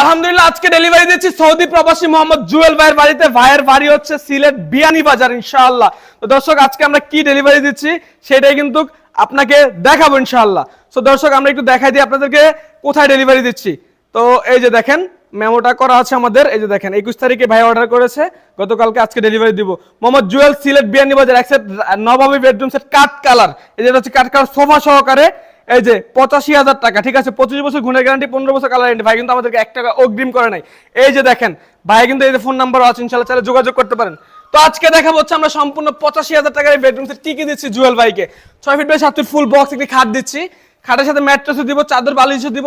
আলহামদুলিল্লাহ, আজকে ডেলিভারি দিচ্ছি সৌদি প্রবাসী মোহাম্মদ জুয়েল ভাইয়ের বাড়িতে। ভাইয়ের বাড়ি হচ্ছে সিলেট বিয়ানি বাজার, ইনশাআল্লাহ। তো দর্শক, আজকে আমরা কি ডেলিভারি দিচ্ছি সেটাই কিন্তু আপনাকে দেখাবো, ইনশাআল্লাহ। তো দর্শক, আমরা একটু দেখাই দিই আপনাদেরকে কোথায় ডেলিভারি দিচ্ছি। তো এই যে দেখেন, মেমোটা করা আছে আমাদের। এই যে দেখেন, একুশ তারিখে ভাই অর্ডার করেছে। গতকালকে আজকে ডেলিভারি দিব। মোহাম্মদ জুয়েল সিলেট বিয়ানি বাজার এক সেট নবাবী বেডরুম সেট কাঠ কালার এই যেটা হচ্ছে কাঠ কালার সোফা সহকারে এই যে পঁচাশি হাজার টাকা, ঠিক আছে? পঁচিশ বছর গুণের গ্যারান্টি পনেরো বছর কালার গ্যারান্টি ভাই কিন্তু আমাদেরকে এক টাকা অগ্রিম করে নাই। এই যে দেখেন, ভাই কিন্তু এই যে ফোন নাম্বার আছে, ইনশাল্লাহ চাইলে যোগাযোগ করতে পারেন। তো আজকে দেখাবো হচ্ছে আমরা সম্পূর্ণ পঁচাশি হাজার টাকার এই বেডরুম সেট টিকে দিচ্ছি জুয়েল ভাইকে। ছয় ফিট বাই সাত ফিট ফুল বক্স একটি খাট দিচ্ছি। খাটের সাথে ম্যাট্রেসও দিব, চাদর বালিশও দিব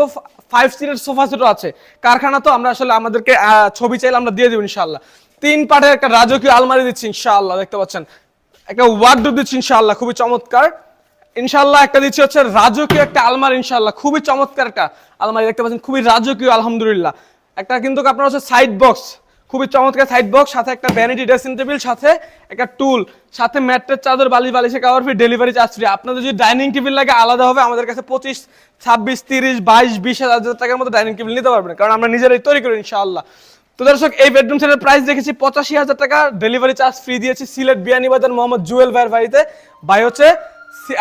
ফাইভ সিটের সোফা সেটও আছে। কারখানা তো আমরা আসলে আমাদেরকে ছবি চাইলে আমরা দিয়ে দিব ইনশাল্লাহ। তিন পাটের একটা রাজকীয় আলমারি দিচ্ছি ইনশাল্লাহ, দেখতে পাচ্ছেন। একটা ওয়ার্ডরোব দিচ্ছি ইনশাআল্লাহ খুবই চমৎকার। ইনশাআল্লাহ একটা দিচ্ছি হচ্ছে রাজকীয় একটা আলমারি ইনশাল্লাহ খুবই চমৎকার একটা আলমারি দেখতে পাচ্ছেন, খুবই রাজকীয়, আলহামদুলিল্লাহ। একটা কিন্তু আপনার হচ্ছে সাইড বক্স খুবই চমৎকার সাইড বক্স সাথে একটা ভ্যানিটি ড্রেসিং টেবিল সাথে একটা টুল সাথে ম্যাট্রেস চাদর, বালি, বালিশে cover free delivery charge free আপনাদের যদি ডাইনিং টেবিল লাগে, আলাদা হবে। আমাদের কাছে পঁচিশ, ছাব্বিশ, তিরিশ, বাইশ, বিশ, হাজার টাকার মতো ডাইনিং টেবিল নিতে পারবেন, কারণ আমরা নিজেরাই তৈরি করি, ইনশাআল্লাহ। তো দর্শক, এই বেডরুম সেটের প্রাইস দেখেছি পঁচাশি হাজার টাকা। ডেলিভারি চার্জ ফ্রি দিয়েছি সিলেট বিয়ানীবাজার মোহাম্মদ জুয়েল ভাইয়ের বাড়িতে। ভাই হচ্ছে সি-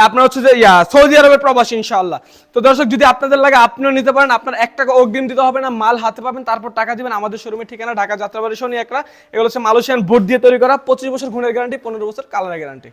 আপনার হচ্ছে যে, ইয়া, সৌদি আরবের প্রবাসী, ইনশাআল্লাহ। তো দর্শক, যদি আপনাদের লাগে, আপনিও নিতে পারেন। আপনার এক টাকা অগ্রিম দিতে হবে না, মাল হাতে পাবেন, তারপর টাকা দিবেন। আমাদের শোরুমের ঠিকানা ঢাকা যাত্রাবাড়ি শনি একরা এগুলো হচ্ছে মালয়েশিয়ান বোর্ড দিয়ে তৈরি করা, পঁচিশ বছর ঘুণের গ্যারান্টি পনেরো বছর কালারের গ্যারান্টি